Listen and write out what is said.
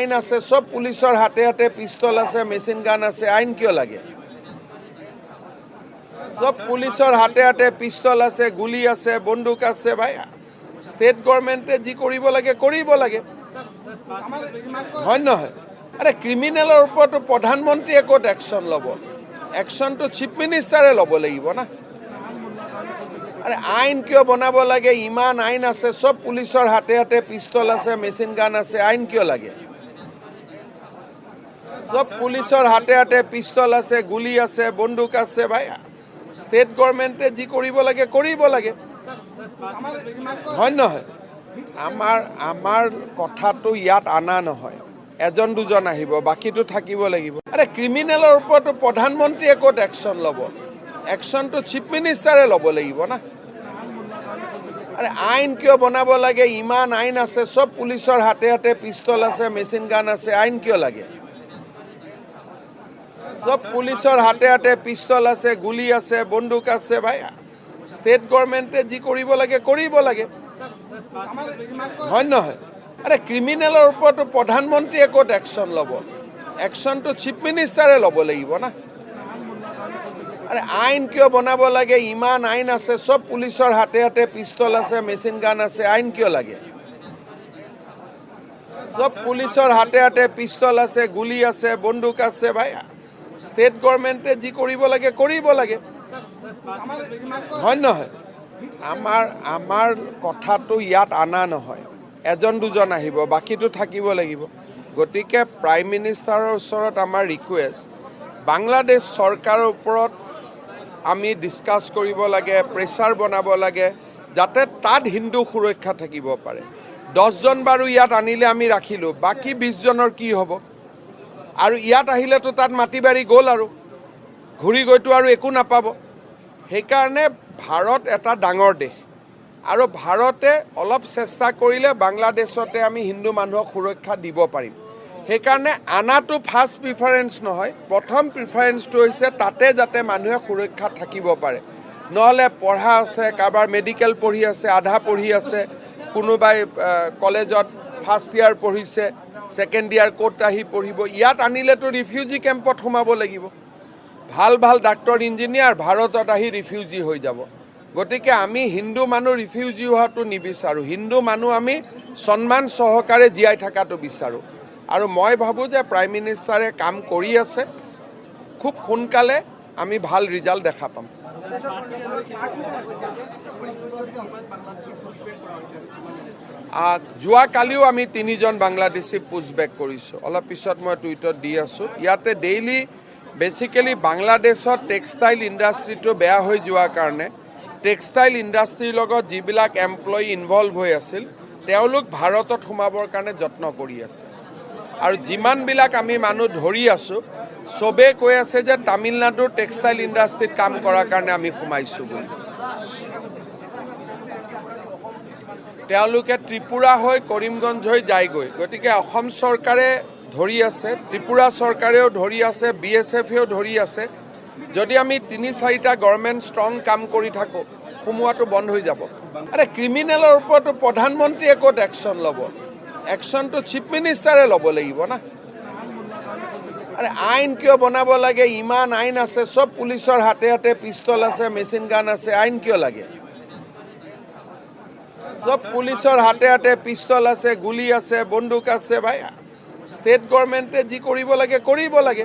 আইন আছে, চব পুলিচৰ হাতে হাতে পিষ্টল আছে, মেচিন গান আছে, আইন কিয় লাগে? চব পুলিচৰ হাতে হাতে পিষ্টল আছে, গুলি আছে, বন্দুক আছে, ভাই। ষ্টেট গভৰ্ণমেণ্টে যি কৰিব লাগে কৰিব লাগে। হয় নহয়? আৰে ক্ৰিমিনেলৰ ওপৰতো প্ৰধানমন্ত্ৰীয়ে ক'ত একশ্যন ল'ব? একশ্যনটো চিফ মিনিষ্টাৰে ল'ব লাগিব না। আৰে, আইন কিয় বনাব লাগে? ইমান আইন আছে, চব পুলিচৰ হাতে হাতে পিষ্টল আছে, মেচিন গান আছে, আইন কিয় লাগে? চব পুলিচৰ হাতে হাতে পিষ্টল আছে, গুলি আছে, বন্দুক আছে, ভাই। ষ্টেট গভৰ্ণমেণ্টে যি কৰিব লাগে কৰিব লাগে। হয় নহয়? আমাৰ আমাৰ কথাটো ইয়াত অনা নহয়। এজন দুজন আহিব, বাকীটো থাকিব লাগিব। আৰে ক্ৰিমিনেলৰ ওপৰতো প্ৰধানমন্ত্ৰীয়ে ক'ত একশ্যন ল'ব? একশ্যনটো চিফ মিনিষ্টাৰে ল'ব লাগিব না। আৰে, আইন কিয় বনাব লাগে? ইমান আইন আছে চব পুলিচৰ হাতে হাতে পিষ্টল আছে মেচিন গান আছে, আইন কিয় লাগে? চব পুলিচৰ হাতে হাতে পিষ্টল আছে, গুলি আছে, বন্দুক আছে ভাই। ষ্টেট গভৰ্ণমেণ্টে যি কৰিব লাগে কৰিব লাগে। হয় নহয়? আৰে ক্ৰিমিনেলৰ ওপৰতো প্ৰধানমন্ত্ৰীয়ে ক'ত একশ্যন ল'ব? একশ্যনটো চিফ মিনিষ্টাৰে ল'ব লাগিব না। আৰে আইন কিয় বনাব লাগে? ইমান আইন আছে, চব পুলিচৰ হাতে হাতে পিষ্টল আছে মেচিন গান আছে, আইন কিয় লাগে? চব পুলিচৰ হাতে হাতে পিষ্টল আছে, গুলি আছে, বন্দুক আছে ভাই। ষ্টেট গভৰ্ণমেণ্টে যি কৰিব লাগে কৰিব লাগে। হয় নহয়? আমাৰ আমাৰ কথাটো ইয়াত অনা নহয়। এজন দুজন আহিব, বাকীটো থাকিব লাগিব। গতিকে প্ৰাইম মিনিষ্টাৰৰ ওচৰত আমাৰ ৰিকুৱেষ্ট বাংলাদেশ চৰকাৰৰ ওপৰত আমি ডিছকাছ কৰিব লাগে প্ৰেছাৰ বনাব লাগে, যাতে তাত হিন্দু সুৰক্ষা থাকিব পাৰে। দহজন বাৰু ইয়াত আনিলে আমি ৰাখিলোঁ, বাকী বিছজনৰ কি হ'ব? আৰু ইয়াত আহিলেতো তাত মাটি বাৰী গ'ল আৰু। ঘূৰি গৈতো আৰু একো নাপাব। সেইকাৰণে ভাৰত এটা ডাঙৰ দেশ। আৰু ভাৰতে অলপ চেষ্টা কৰিলে বাংলাদেশতে আমি হিন্দু মানুহক সুৰক্ষা দিব পাৰিম। সেইকাৰণে আনাটো ফাৰ্ষ্ট প্ৰিফাৰেঞ্চ নহয়, প্ৰথম প্ৰিফাৰেঞ্চটো হৈছে তাতে যাতে মানুহে সুৰক্ষা থাকিব পাৰে। নহ'লে পঢ়া আছে, কাৰোবাৰ মেডিকেল পঢ়ি আছে, আধা পঢ়ি আছে, কোনোবাই কলেজত ফাৰ্ষ্ট ইয়াৰ পঢ়িছে ছেকেণ্ড ইয়াৰ ক'ত আহি পঢ়িব, ইয়াত আনিলেতো ৰিফিউজি কেম্পত সোমাব লাগিব। ভালো ভালো ডাক্তৰ ইঞ্জিনিয়াৰ ভাৰতত আহি ৰিফিউজি হৈ যাব। গতিকে আমি হিন্দু মানুহ ৰিফিউজি হোৱাটো নিবিচাৰোঁ। হিন্দু মানুহ আমি সন্মান সহকাৰে জীয়াই থকাটো বিচাৰোঁ। আৰু মই ভাবোঁ যে প্ৰাইম মিনিষ্টাৰে কাম কৰি আছে। খুব সোনকালে আমি ভালো ৰিজাল্ট দেখা পাম। যোৱাকালিও আমি তিনিজন বাংলাদেশী পুছবেক কৰিছোঁ। অলপ পিছত মই টুইটত দি আছোঁ। ইয়াতে ডেইলি বেচিকেলি বাংলাদেশত টেক্সটাইল ইণ্ডাষ্ট্ৰিটো বেয়া হৈ যোৱাৰ কাৰণে টেক্সটাইল ইণ্ডাষ্ট্ৰিৰ লগত যিবিলাক এমপ্লয়ী ইনভলভ হৈ আছিল, তেওঁলোক ভাৰতত সোমাবৰ কাৰণে যত্ন কৰি আছে। আৰু যিমানবিলাক আমি মানুহ ধৰি আছোঁ চবেই কৈ আছে যে তামিলনাডুৰ টেক্সটাইল ইণ্ডাষ্ট্ৰিত কাম কৰাৰ কাৰণে আমি সোমাইছোঁ বুলি। তেওঁলোকে ত্ৰিপুৰা হৈ কৰিমগঞ্জ হৈ যায়গৈ। গতিকে অসম চৰকাৰে ধৰি আছে, ত্ৰিপুৰা চৰকাৰেও ধৰি আছে, বি এছ এফেও ধৰি আছে। যদি আমি তিনি চাৰিটা গভৰ্ণমেণ্ট ষ্ট্ৰং কাম কৰি থাকোঁ, সোমোৱাটো বন্ধ হৈ যাব। আৰে ক্ৰিমিনেলৰ ওপৰতো প্ৰধানমন্ত্ৰীয়ে ক'ত একশ্যন ল'ব? একশ্যনটো চিফ মিনিষ্টাৰে ল'ব লাগিব না। আৰে আইন কিয় বনাব লাগে? ইমান আইন আছে চব পুলিচৰ হাতে হাতে পিষ্টল আছে, মেচিন গান আছে, আইন কিয় লাগে? চব পুলিচৰ হাতে হাতে পিষ্টল আছে, গুলি আছে, বন্দুক আছে, ভাই। ষ্টেট গভৰ্ণমেণ্টে যি কৰিব লাগে কৰিব লাগে।